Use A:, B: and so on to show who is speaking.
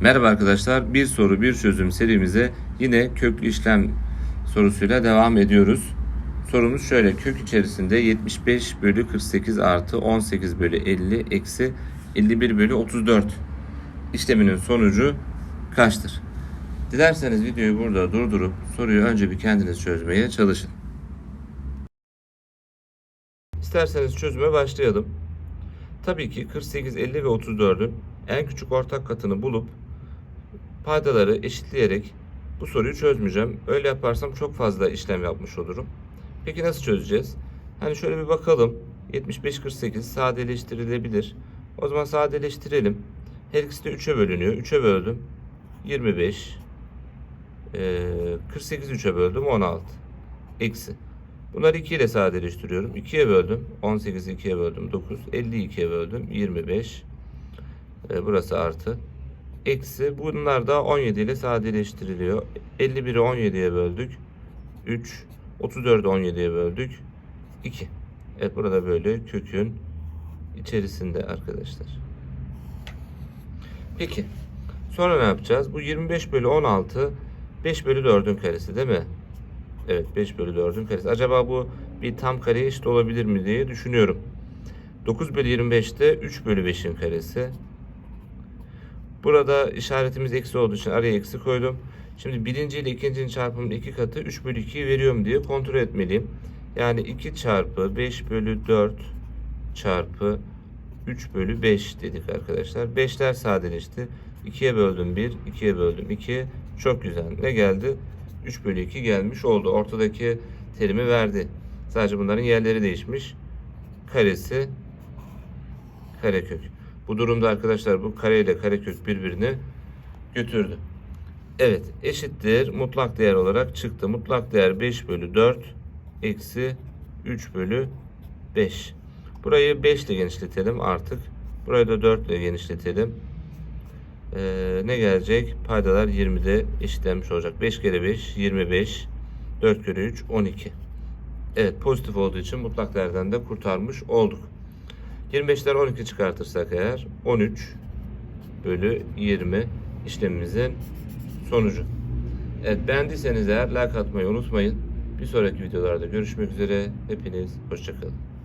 A: Merhaba arkadaşlar. Bir soru bir çözüm serimize yine köklü işlem sorusuyla devam ediyoruz. Sorumuz şöyle. Kök içerisinde 75 bölü 48 artı 18 bölü 50 eksi 51 bölü 34 işleminin sonucu kaçtır? Dilerseniz videoyu burada durdurup soruyu önce bir kendiniz çözmeye çalışın. İsterseniz çözüme başlayalım. Tabii ki 48, 50 ve 34'ün en küçük ortak katını bulup paydaları eşitleyerek bu soruyu çözmeyeceğim. Öyle yaparsam çok fazla işlem yapmış olurum. Peki nasıl çözeceğiz? Hani şöyle bir bakalım. 75 48 sadeleştirilebilir. O zaman sadeleştirelim. Her ikisi de 3'e bölünüyor. 3'e böldüm. 25. Ee, 48 3'e böldüm. 16. Eksi. Bunları 2 ile sadeleştiriyorum. 2'ye böldüm. 18'i 2'ye böldüm. 9. 50'yi 2'ye böldüm. 25. Ee, burası artı. Eksi. Bunlar da 17 ile sadeleştiriliyor. 51'i 17'ye böldük. 3. 34'ü 17'ye böldük. 2. Evet burada böyle kökün içerisinde arkadaşlar. Peki. Sonra ne yapacağız? Bu 25 bölü 16 5 bölü 4'ün karesi değil mi? Evet 5 bölü 4'ün karesi. Acaba bu bir tam kareye eşit olabilir mi diye düşünüyorum. 9 bölü 25'te 3 bölü 5'in karesi. Burada işaretimiz eksi olduğu için araya eksi koydum. Şimdi birinci ile ikincinin çarpımının iki katı 3 bölü 2'yi veriyorum diye kontrol etmeliyim. Yani 2 çarpı 5 bölü 4 çarpı 3 bölü 5 dedik arkadaşlar. 5'ler sadeleşti. 2'ye böldüm 1, 2'ye böldüm 2. Çok güzel. Ne geldi? 3 bölü 2 gelmiş oldu. Ortadaki terimi verdi. Sadece bunların yerleri değişmiş. Karesi karekök. Bu durumda arkadaşlar bu kare ile karekök birbirini götürdü. Evet eşittir mutlak değer olarak çıktı. Mutlak değer 5 bölü 4 eksi 3 bölü 5. Burayı 5 ile genişletelim artık. Burayı da 4 ile genişletelim. Ee, ne gelecek? Paydalar 20'de eşitlenmiş olacak. 5 kere 5 25. 4 kere 3 12. Evet pozitif olduğu için mutlak değerden de kurtarmış olduk. 25'ler 12 çıkartırsak eğer 13 bölü 20 işlemimizin sonucu. Evet beğendiyseniz eğer like atmayı unutmayın. Bir sonraki videolarda görüşmek üzere. Hepiniz hoşçakalın.